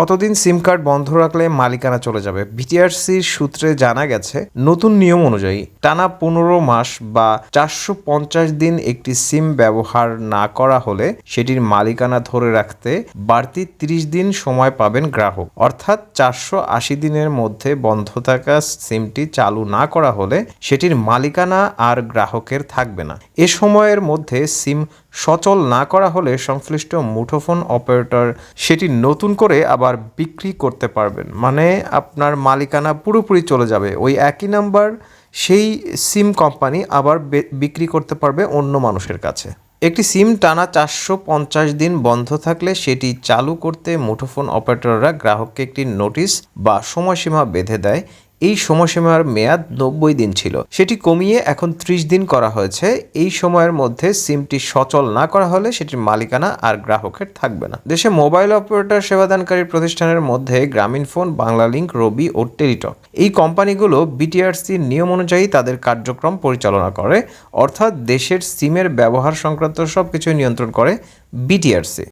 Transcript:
কতদিন সিম কার্ড বন্ধ রাখলে মালিকানা চলে যাবে? বিটিআরসির সূত্রে জানা গেছে, নতুন নিয়ম অনুযায়ী টানা পনেরো মাস বা চারশো পঞ্চাশ দিন একটি সিম ব্যবহার না করা হলে সেটির মালিকানা ধরে রাখতে বাড়তি তিরিশ দিন সময় পাবেন গ্রাহক। অর্থাৎ চারশো আশি দিনের মধ্যে বন্ধ থাকা সিমটি চালু না করা হলে সেটির মালিকানা আর গ্রাহকের থাকবে না। এ সময়ের মধ্যে সিম সচল না করা হলে সংশ্লিষ্ট মুঠোফোন অপারেটর সেটি নতুন করে আবার বিক্রি করতে পারবেন। মানে আপনার মালিকানা পুরোপুরি চলে যাবে। ওই একই নাম্বার সেই সিম কোম্পানি আবার বিক্রি করতে পারবে অন্য মানুষের কাছে। একটি সিম টানা চারশো পঞ্চাশ দিন বন্ধ থাকলে সেটি চালু করতে মুঠোফোন অপারেটররা গ্রাহককে একটি নোটিশ বা সময়সীমা বেঁধে দেয়। এই সময়সীমার মেয়াদ নব্বই দিন ছিল। সেটি কমিয়ে এখন ত্রিশ দিন করা হয়েছে। এই সময়ের মধ্যে সিমটি সচল না করা হলে সেটির মালিকানা আর গ্রাহকের থাকবে না। দেশে মোবাইল অপারেটর সেবাদানকারী প্রতিষ্ঠানের মধ্যে গ্রামীণ গ্রামীণফোন বাংলালিংক, রবি ও টেলিটক এই কোম্পানিগুলো বিটিআরসির নিয়ম অনুযায়ী তাদের কার্যক্রম পরিচালনা করে। অর্থাৎ দেশের সিমের ব্যবহার সংক্রান্ত সব কিছুই নিয়ন্ত্রণ করে বিটিআরসি।